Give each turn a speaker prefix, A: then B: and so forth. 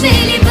A: Se liga